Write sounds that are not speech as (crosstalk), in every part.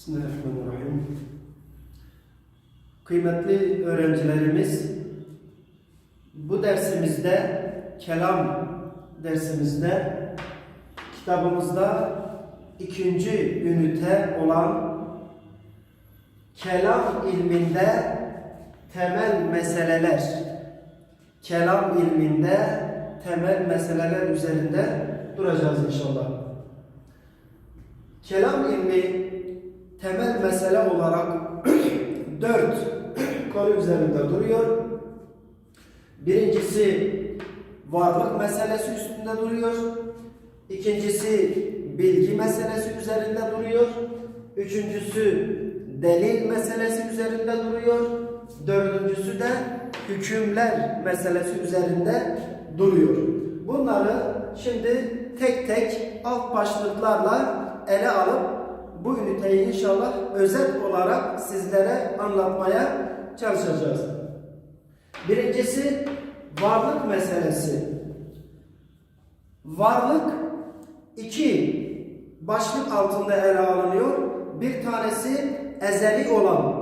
Bismillahirrahmanirrahim. Kıymetli öğrencilerimiz, bu dersimizde, kelam dersimizde, kitabımızda ikinci ünite olan kelam ilminde temel meseleler, kelam ilminde temel meseleler üzerinde duracağız inşallah. Kelam ilmi temel mesele olarak (clears throat) dört (clears throat) konu üzerinde duruyor. Birincisi varlık meselesi üstünde duruyor. İkincisi bilgi meselesi üzerinde duruyor. Üçüncüsü delil meselesi üzerinde duruyor. Dördüncüsü de hükümler meselesi üzerinde duruyor. Bunları şimdi tek tek alt başlıklarla ele alıp bu üniteyi inşallah özet olarak sizlere anlatmaya çalışacağız. Birincisi varlık meselesi. Varlık iki başlık altında ele alınıyor. Bir tanesi ezeli olan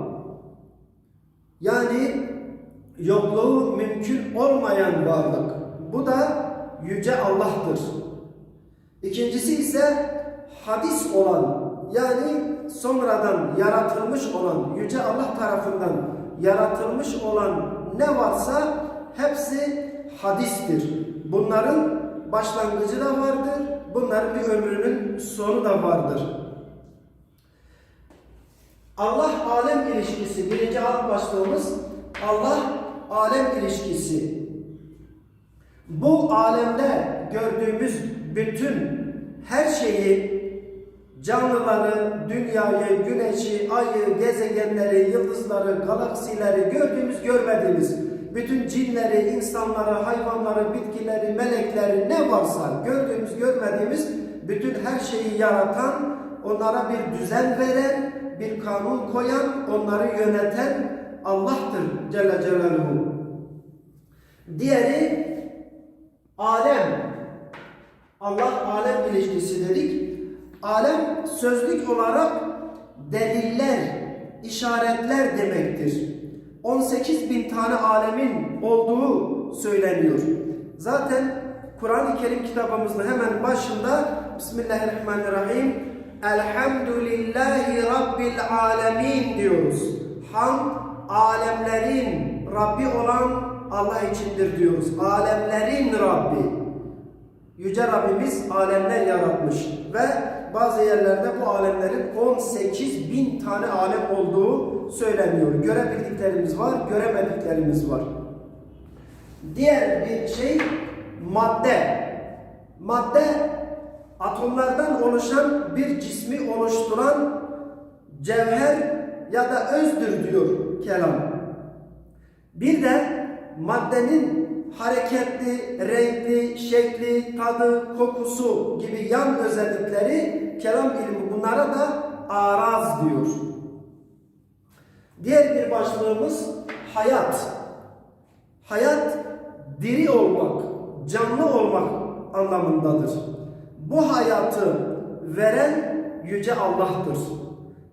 yani yokluğu mümkün olmayan varlık. Bu da yüce Allah'tır. İkincisi ise hadis olan yani sonradan yaratılmış olan yüce Allah tarafından yaratılmış olan ne varsa hepsi hadistir. Bunların başlangıcı da vardır. Bunların bir ömrünün sonu da vardır. Allah alem ilişkisi birinci alt başlığımız Allah alem ilişkisi. Bu alemde gördüğümüz bütün her şeyi canlıları, dünyayı, güneşi, ayı, gezegenleri, yıldızları, galaksileri gördüğümüz, görmediğimiz bütün cinleri, insanları, hayvanları, bitkileri, melekleri ne varsa gördüğümüz, görmediğimiz bütün her şeyi yaratan, onlara bir düzen veren, bir kanun koyan, onları yöneten Allah'tır Celle Celaluhu. Diğeri alem. Allah alem ilişkisi dedik. Alem sözlük olarak deliller, işaretler demektir. 18 bin tane alemin olduğu söyleniyor. Zaten Kur'an-ı Kerim kitabımızın hemen başında Bismillahirrahmanirrahim Elhamdülillahi Rabbil Alemin diyoruz. Ham alemlerin Rabbi olan Allah içindir diyoruz. Alemlerin Rabbi. Yüce Rabbimiz alemler yaratmış ve bazı yerlerde bu alemlerin 18 bin tane alem olduğu söyleniyor. Görebildiklerimiz var, göremediklerimiz var. Diğer bir şey madde. Madde atomlardan oluşan bir cismi oluşturan cevher ya da özdür diyor kelam. Bir de maddenin hareketli, renkli, şekli, tadı, kokusu gibi yan özellikleri kelam ilmi bunlara da araz diyor. Diğer bir başlığımız hayat. Hayat diri olmak, canlı olmak anlamındadır. Bu hayatı veren Yüce Allah'tır.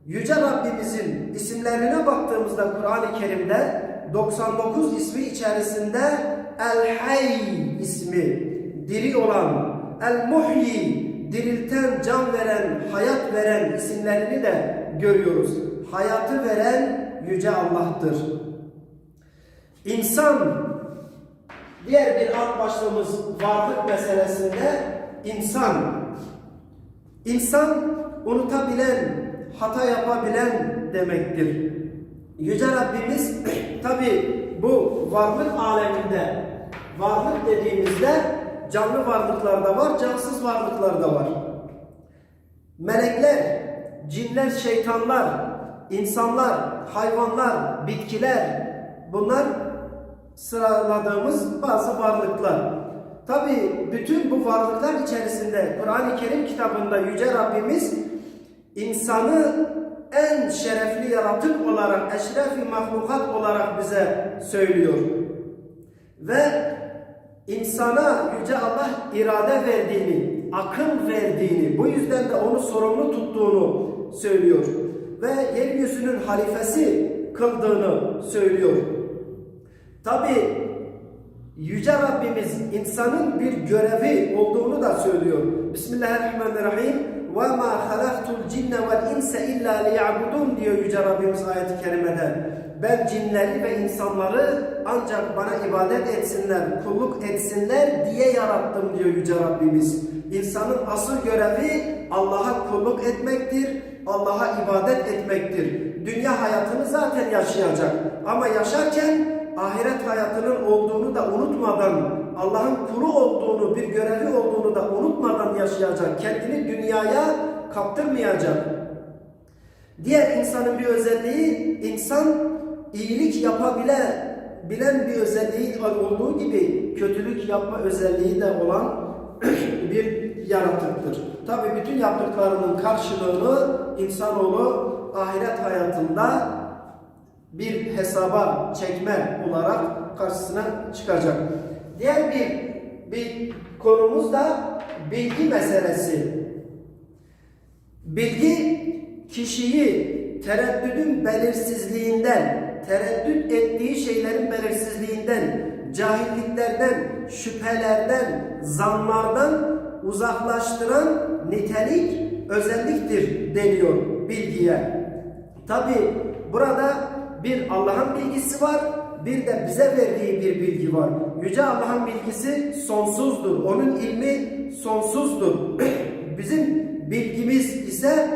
Yüce Rabbimizin isimlerine baktığımızda Kur'an-ı Kerim'de 99 ismi içerisinde El Hay ismi diri olan El Muhyi dirilten, can veren, hayat veren isimlerini de görüyoruz. Hayatı veren Yüce Allah'tır. İnsan diğer bir alt başlığımız varlık meselesinde insan. İnsan unutabilen, hata yapabilen demektir. Yüce Rabbimiz (clears throat) tabi bu varlık aleminde varlık dediğimizde canlı varlıklar da var, cansız varlıklar da var. Melekler, cinler, şeytanlar, insanlar, hayvanlar, bitkiler bunlar sıraladığımız bazı varlıklar. Tabi bütün bu varlıklar içerisinde Kur'an-ı Kerim kitabında Yüce Rabbimiz insanı en şerefli yaratık olarak, eşrefi mahlukat olarak bize söylüyor. Ve insana Yüce Allah irade verdiğini, akıl verdiğini, bu yüzden de onu sorumlu tuttuğunu söylüyor. ve yeryüzünün halifesi kıldığını söylüyor. Tabi Yüce Rabbimiz insanın bir görevi olduğunu da söylüyor. Bismillahirrahmanirrahim. وَمَا خَلَقْتُ الْجِنَّ وَالْاِنْسَ اِلَّا لِيَعْبُدُونَ diyor Yüce Rabbimiz ayet-i kerimede. Ben cinleri ve insanları ancak bana ibadet etsinler, kulluk etsinler diye yarattım diyor Yüce Rabbimiz. İnsanın asıl görevi Allah'a kulluk etmektir, Allah'a ibadet etmektir. Dünya hayatını zaten yaşayacak. Ama yaşarken ahiret hayatının olduğunu da unutmadan, Allah'ın kulu olduğunu, bir görevi olduğunu da unutmadan yaşayacak. Kendini dünyaya kaptırmayacak. Diğer insanın bir özelliği, insan iyilik yapabilen bilen bir özelliği olduğu gibi kötülük yapma özelliği de olan (clears throat) bir yaratıktır. Tabi bütün yaptıklarının karşılığını insanoğlu ahiret hayatında bir hesaba çekme olarak karşısına çıkacak. Diğer bir bir konumuz da bilgi meselesi. Bilgi kişiyi tereddüdün belirsizliğinden, tereddüt ettiği şeylerin belirsizliğinden, cahilliklerden, şüphelerden, zanlardan uzaklaştıran nitelik, özelliktir deniyor bilgiye. Tabi burada bir Allah'ın bilgisi var, bir de bize verdiği bir bilgi var. Yüce Allah'ın bilgisi sonsuzdur. Onun ilmi sonsuzdur. (clears throat) Bizim bilgimiz ise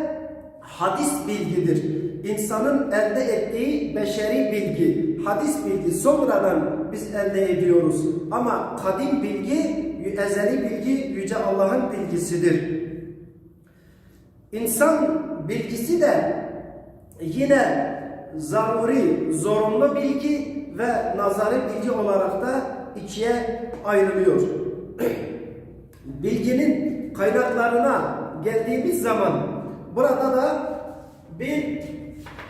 hadis bilgidir. İnsanın elde ettiği beşeri bilgi, hadis bilgi sonradan biz elde ediyoruz. Ama kadim bilgi, ezeli bilgi Yüce Allah'ın bilgisidir. İnsan bilgisi de yine zaruri, zorunlu bilgi ve nazari bilgi olarak da ikiye ayrılıyor. (clears throat) Bilginin kaynaklarına geldiğimiz zaman burada da bir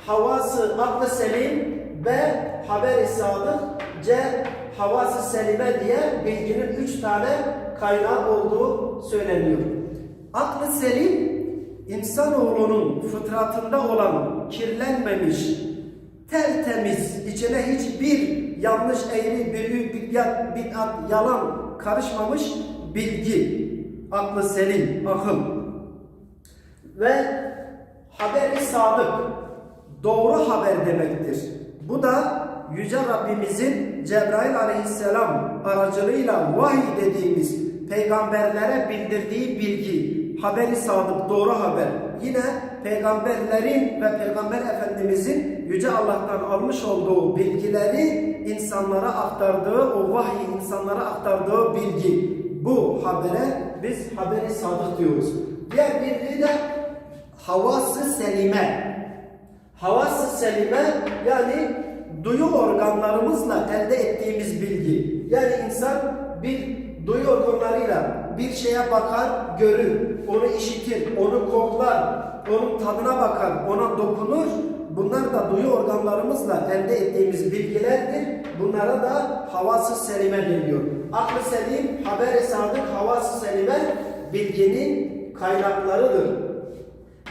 havası aklı selim B haber-i sadık C havası selime diye bilginin üç tane kaynağı olduğu söyleniyor. Aklı selim insanoğlunun fıtratında olan kirlenmemiş, tertemiz, içine hiçbir yanlış, eğri, büyük, bid'at, bid'at, yalan karışmamış bilgi. Aklı selim, akıl. Ve haberi sadık, doğru haber demektir. Bu da Yüce Rabbimizin Cebrail aleyhisselam aracılığıyla vahiy dediğimiz peygamberlere bildirdiği bilgi, haberi sadık, doğru haber. Yine peygamberlerin ve peygamber efendimizin Yüce Allah'tan almış olduğu bilgileri insanlara aktardığı, o vahiy insanlara aktardığı bilgi. Bu habere biz haberi sadık diyoruz. Diğer bir de havası selime. Havası selime yani duyu organlarımızla elde ettiğimiz bilgi. Yani insan bir duyu organlarıyla bir şeye bakar, görür, onu işitir, onu koklar, onun tadına bakar, ona dokunur. Bunlar da duyu organlarımızla elde ettiğimiz bilgilerdir. Bunlara da havası selime deniyor. Aklı selim, haber-i sadık, havası selime bilginin kaynaklarıdır.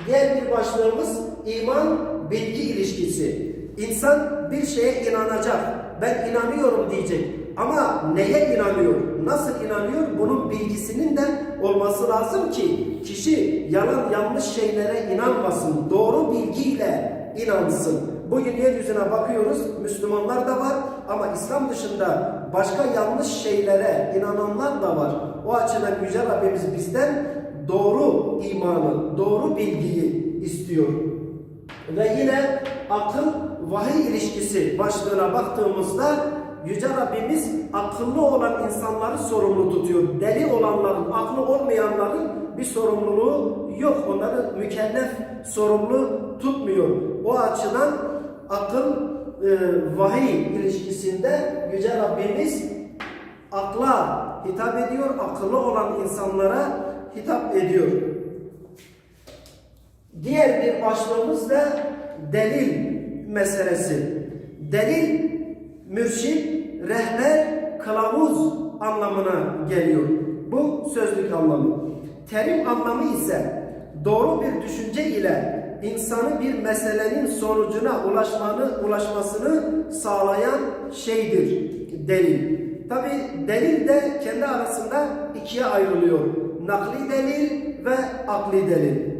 Diğer bir başlığımız iman bilgi ilişkisi. İnsan bir şeye inanacak. Ben inanıyorum diyecek. Ama neye inanıyor? Nasıl inanıyor? Bunun bilgisinin de olması lazım ki kişi yalan yanlış şeylere inanmasın. Doğru bilgiyle inansın. Bugün yeryüzüne bakıyoruz. Müslümanlar da var ama İslam dışında başka yanlış şeylere inananlar da var. O açıdan Yüce Rabbimiz bizden doğru imanı, doğru bilgiyi istiyor. Ve yine akıl vahiy ilişkisi başlığına baktığımızda Yüce Rabbimiz akıllı olan insanları sorumlu tutuyor. Deli olanların, aklı olmayanların bir sorumluluğu yok. Onları mükellef sorumlu tutmuyor. O açıdan akıl e, vahiy ilişkisinde Yüce Rabbimiz akla hitap ediyor. Akıllı olan insanlara hitap ediyor. Diğer bir başlığımız da delil meselesi. Delil, mürşit, rehber, kılavuz anlamına geliyor. Bu sözlük anlamı. Terim anlamı ise doğru bir düşünce ile insanı bir meselenin sonucuna ulaşmanı, ulaşmasını sağlayan şeydir delil. Tabi delil de kendi arasında ikiye ayrılıyor. Nakli delil ve akli delil.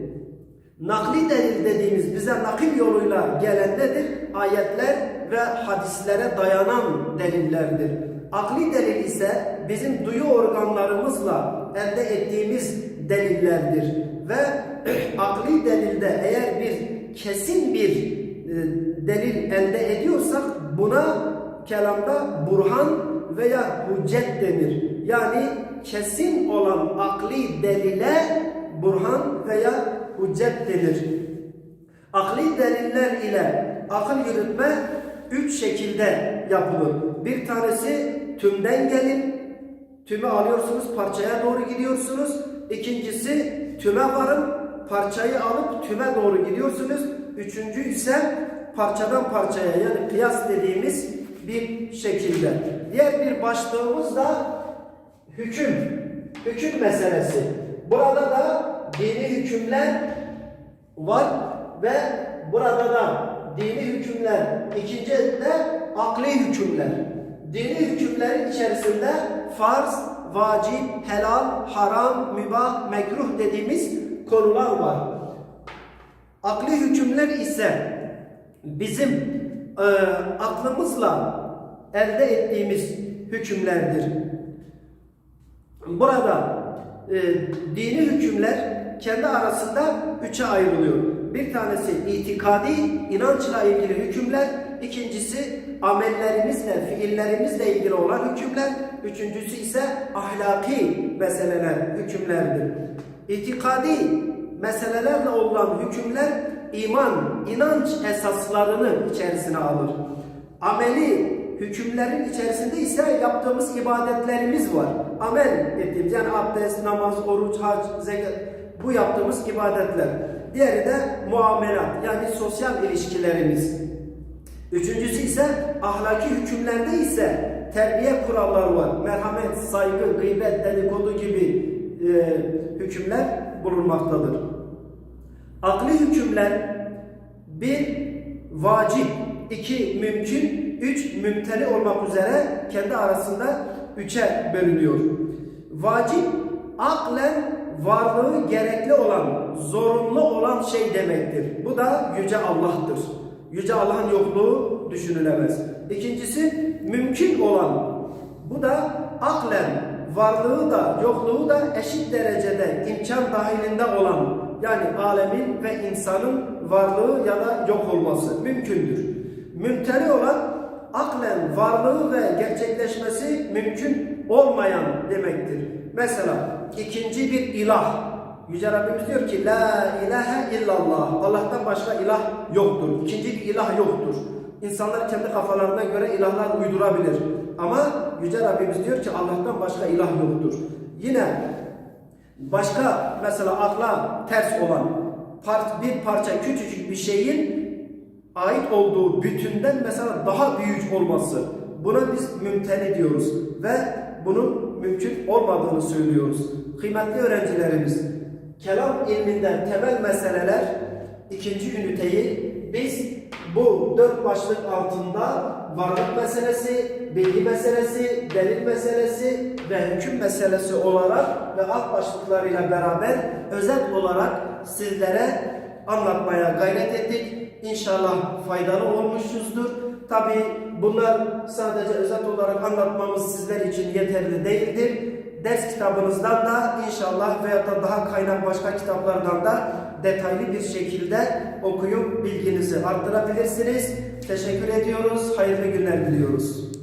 Nakli delil dediğimiz bize nakil yoluyla gelen nedir? Ayetler ve hadislere dayanan delillerdir. Akli delil ise bizim duyu organlarımızla elde ettiğimiz delillerdir. Ve (clears throat) akli delilde eğer bir kesin bir e, delil elde ediyorsak buna kelamda burhan veya hüccet denir. Yani kesin olan akli delile burhan veya hüccet denir. Akli deliller ile akıl yürütme üç şekilde yapılır. Bir tanesi tümden gelin, tümü alıyorsunuz parçaya doğru gidiyorsunuz. İkincisi tüme varın, parçayı alıp tüme doğru gidiyorsunuz. Üçüncü ise parçadan parçaya yani kıyas dediğimiz bir şekilde. Diğer bir başlığımız da hüküm, hüküm meselesi. Burada da dini hükümler var ve burada da dini hükümler, ikinci de akli hükümler. Dini hükümlerin içerisinde farz, vacip, helal, haram, mübah, mekruh dediğimiz konular var. Akli hükümler ise bizim e, aklımızla elde ettiğimiz hükümlerdir. Burada e, dini hükümler kendi arasında üçe ayrılıyor. Bir tanesi itikadi, inançla ilgili hükümler. ikincisi amellerimizle, fiillerimizle ilgili olan hükümler. Üçüncüsü ise ahlaki meseleler, hükümlerdir. İtikadi meselelerle olan hükümler iman, inanç esaslarını içerisine alır. Ameli hükümlerin içerisinde ise yaptığımız ibadetlerimiz var. Amel ettiğimiz yani abdest, namaz, oruç, hac, zekat bu yaptığımız ibadetler. Diğeri de muamelat yani sosyal ilişkilerimiz. Üçüncüsü ise ahlaki hükümlerde ise terbiye kuralları var. Merhamet, saygı, gıybet, dedikodu gibi e, hükümler bulunmaktadır. Akli hükümler bir vacip, iki mümkün, üç mümteni olmak üzere kendi arasında üçe bölünüyor. Vacip aklen varlığı gerekli olan, zorunlu olan şey demektir. Bu da Yüce Allah'tır. Yüce Allah'ın yokluğu düşünülemez. İkincisi mümkün olan. Bu da aklen varlığı da yokluğu da eşit derecede imkan dahilinde olan yani alemin ve insanın varlığı ya da yok olması mümkündür. Mümteni olan aklen varlığı ve gerçekleşmesi mümkün olmayan demektir. Mesela ikinci bir ilah. Yüce Rabbimiz diyor ki La ilahe illallah. Allah'tan başka ilah yoktur. İkinci bir ilah yoktur. İnsanlar kendi kafalarına göre ilahlar uydurabilir. Ama Yüce Rabbimiz diyor ki Allah'tan başka ilah yoktur. Yine başka mesela akla ters olan bir parça küçücük bir şeyin ait olduğu bütünden mesela daha büyük olması. Buna biz mümteni diyoruz ve bunun mümkün olmadığını söylüyoruz. Kıymetli öğrencilerimiz, kelam ilminden temel meseleler ikinci üniteyi biz bu dört başlık altında varlık meselesi, bilgi meselesi, delil meselesi ve hüküm meselesi olarak ve alt başlıklarıyla beraber özet olarak sizlere anlatmaya gayret ettik. İnşallah faydalı olmuşuzdur. Tabi bunlar sadece özet olarak anlatmamız sizler için yeterli değildir. Ders kitabınızdan da inşallah veya da daha kaynak başka kitaplardan da detaylı bir şekilde okuyup bilginizi arttırabilirsiniz. Teşekkür ediyoruz. Hayırlı günler diliyoruz.